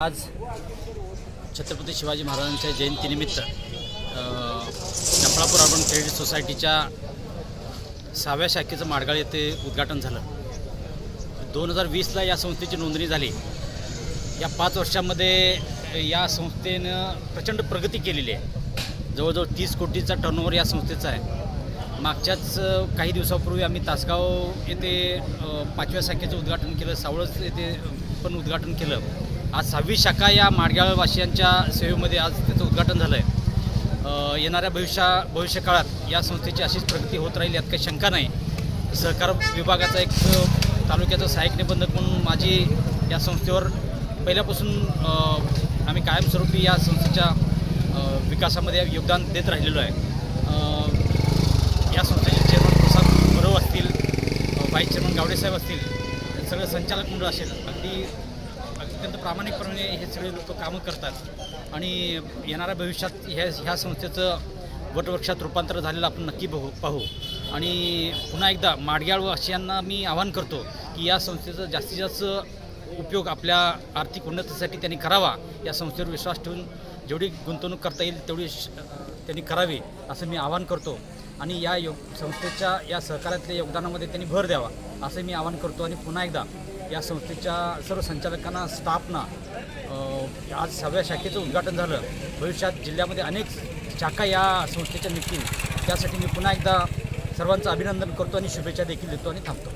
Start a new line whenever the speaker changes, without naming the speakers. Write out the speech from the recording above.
आज छत्रपती शिवाजी महाराजांच्या जयंतीनिमित्त चपळापूर अर्बन क्रेडिट सोसायटीच्या सहाव्या शाखेचं माडगाळ येथे उद्घाटन झालं. दोन हजार वीसला या संस्थेची नोंदणी झाली. या पाच वर्षामध्ये या संस्थेनं प्रचंड प्रगती केलेली आहे. जवळजवळ तीस कोटीचा टर्नओव्हर या संस्थेचा आहे. मागच्याच काही दिवसापूर्वी आम्ही तासगाव येथे पाचव्या शाखेचं उद्घाटन केलं सावळज येथे पण उद्घाटन केलं. आज सहावी शाखा या माडगाळवासियांच्या सेवेमध्ये आज त्याचं उद्घाटन झालं आहे येणाऱ्या भविष्या भविष्यकाळात या संस्थेची अशीच प्रगती होत राहील यात काही शंका नाही. सहकार विभागाचा एक तालुक्याचा सहाय्यक निबंधक म्हणून माझी या संस्थेवर पहिल्यापासून आम्ही कायमस्वरूपी या संस्थेच्या विकासामध्ये योगदान देत राहिलेलो आहे. या संस्थेचे चेअरमन प्रसाद बरोव असतील व्हाईस चेअरमन गावडेसाहेब असतील सगळं संचालक मंडळ असेल अगदी अत्यंत प्रामाणिकपणे हे सगळे लोक कामं करतात. आणि येणाऱ्या भविष्यात ह्या ह्या संस्थेचं वटवृक्षात रूपांतर झालेलं आपण नक्की बघू पाहू. आणि पुन्हा एकदा माडग्याळ वासियांना मी आवाहन करतो की या संस्थेचा जास्तीत जास्त उपयोग आपल्या आर्थिक उन्नतीसाठी त्यांनी करावा. या संस्थेवर विश्वास ठेवून जेवढी गुंतवणूक करता येईल तेवढी श- त्यांनी करावी असं मी आवाहन करतो. आणि या योग संस्थेच्या या सहकार्यातल्या योगदानामध्ये त्यांनी भर द्यावा असं मी आवाहन करतो. आणि पुन्हा एकदा या संस्थेच्या सर्व संचालकांना स्टाफना आज सहाव्या शाखेचं उद्घाटन झालं. भविष्यात जिल्ह्यामध्ये अनेक शाखा या संस्थेच्या निघतील. त्यासाठी मी पुन्हा एकदा सर्वांचं अभिनंदन करतो आणि शुभेच्छा देखील देतो आणि थांबतो.